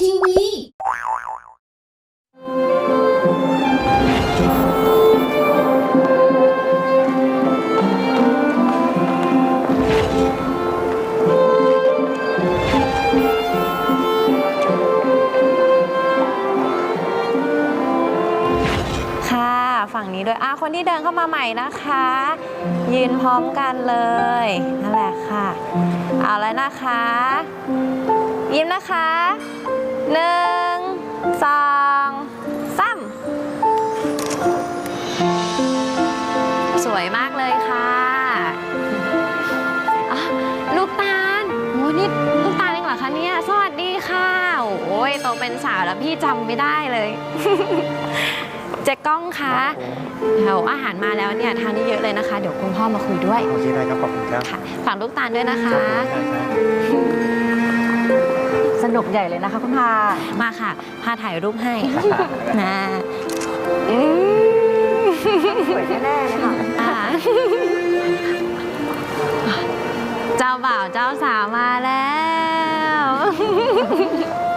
ทีวี ฝั่งนี้ด้วยอะคนที่เดินเข้ามาใหม่นะคะ ยืนพร้อมกันเลยนั่นแหละค่ะ เอาแล้วนะคะ ยิ้มนะคะหนึ่งสองสามสวยมากเลยค่ะลูกตาลโอ้นี่ลูกตาลเองเหรอคะเนี่ยสวัสดีค่ะโอ้ยโตเป็นสาวแล้วพี่จำไม่ได้เลย เจ๊ก้องคะเดี๋ยวอาหารมาแล้วเนี่ยทานได้เยอะเลยนะคะ เดี๋ยวคุณพ่อมาคุยด้วยโอเคได้ครับขอบคุณครับค่ะฝากลูกตาลด้วยนะคะได้ครับสนุกใหญ่เลยนะคะคุณพามาค่ะพาถ่ายรูปให้นะอืมสวยแน่ๆเลยค่ะอ่าเจ้าบ่าวเจ้าสาวมาแล้ว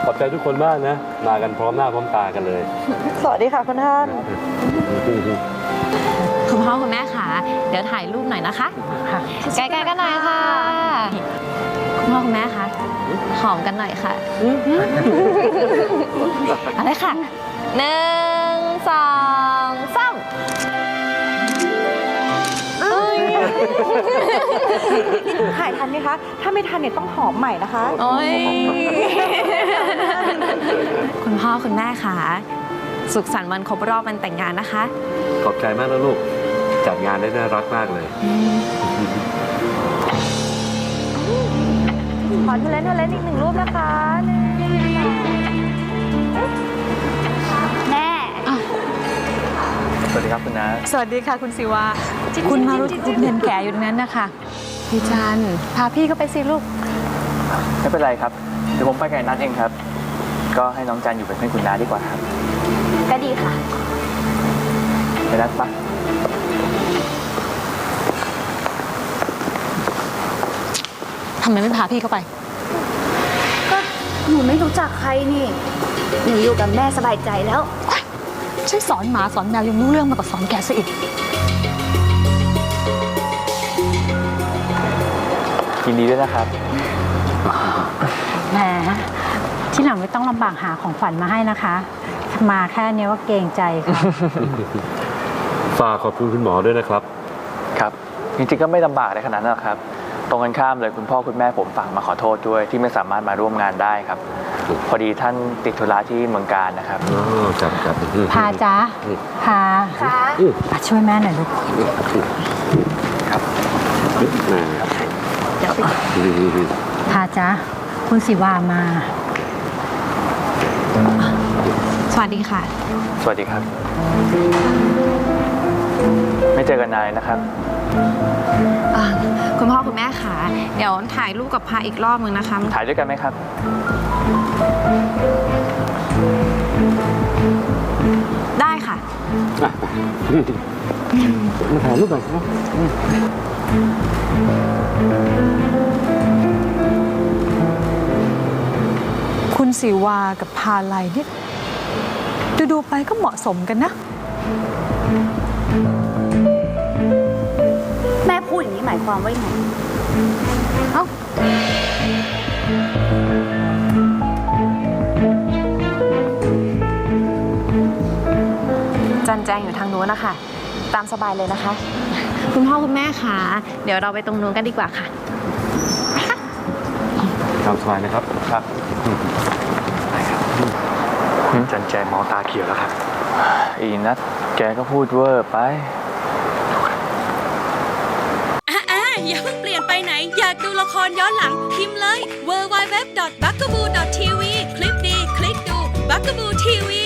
ขอบใจทุกคนมากนะ มากันพร้อมหน้าพร้อมตากันเลย สวัสดีค่ะคุณท่าน คุณพ่อคุณแม่ค่ะ เดี๋ยวถ่ายรูปหน่อยนะคะค่ะใกล้ๆกันหน่อยค่ะ คุณพ่อคุณแม่คะหอมกันหน่อยค่ะเอะไรค่ะหนึ่งสองสาม ถ่ายทันไหมคะ ถ้าไม่ทันเนี่ยต้องหอมใหม่นะคะ โอ้ยคุณพ่อคุณแม่ค่ะ สุขสันต์วันครบรอบวันแต่งงานนะคะ ขอบใจมากนะลูก จัดงานได้น่ารักมากเลย ขอทุเล่นทุเล่นอีกหนึ่งรูปนะคะ ดีครับคุณน้าสวัสดีค่ะคุณสิวา คุณมารุคุณเห็นแก่อยู่ตรงนั้นนะคะพี่จันพาพี่เข้าไปสิลูก ไม่เป็นไรครับ เดี๋ยวผมไปกับไอ้นัทเองครับ ก็ให้น้องจันอยู่เป็นเพื่อนคุณน้าดีกว่าครับ ก็ดีค่ะไอ้นัทปะทำไมไม่พาพี่เข้าไป ก็หนูไม่รู้จักใครนี่ หนูอยู่กับแม่สบายใจแล้ว ใช่สอนหมาสอนแมวยังรู้เรื่องมากกว่าสอนแกซะอีก ยินดีด้วยนะครับ แหมที่หลังไม่ต้องลำบากหาของขวัญมาให้นะคะ มาแค่นี้ว่าเกรงใจค่ะ ฝากขอบคุณคุณหมอด้วยนะครับ ครับ จริงๆก็ไม่ลำบากในขนาดนั้นหรอกครับต รงกันข้ามเลยคุณพ่อคุณแม่ผมฝากมาขอโทษด้วย ที่ไม่สามารถมาร่วมงานได้ครับ พอดีท่านติดธุระที่เมืองการนะครับอ๋อครับครับพาจ้าพาค่ะอะช่วยแม่หน่อยลูกครับพาจ้าคุณสิวามา สวัสดีค่ะ สวัสดีครับ ไม่เจอกันนานเลยนะครับ อ่าคุณพ่อคุณแม่ค่ะเดี๋ยวถ่ายรูปกับพาอีกรอบนึงนะคะถ่ายด้วยกันไหมครับ ได้ค่ะ มาถ่ายรูปหน่อยครับคุณสิวากับพาไลเนี่ยดูดู ๆ ไปก็เหมาะสมกันนะ พูดอย่างนี้หมายความว่ายังไงเอ้าจันแจงอยู่ทางนู้นนะคะ ตามสบายเลยนะคะ คุณพ่อคุณแม่ค่ะเดี๋ยวเราไปตรงนู้นกันดีกว่าค่ะตามสบายนะครับ ครับจันแจมองตาเขียวแล้วครับ อีนัทแกก็พูดเวอร์ไป อย่าเพิ่งเปลี่ยนไปไหน อยากดูละครย้อนหลัง พิมพ์เลย w w w b u g a b o o t v คลิปดี คลิกดู b u g a b o o TV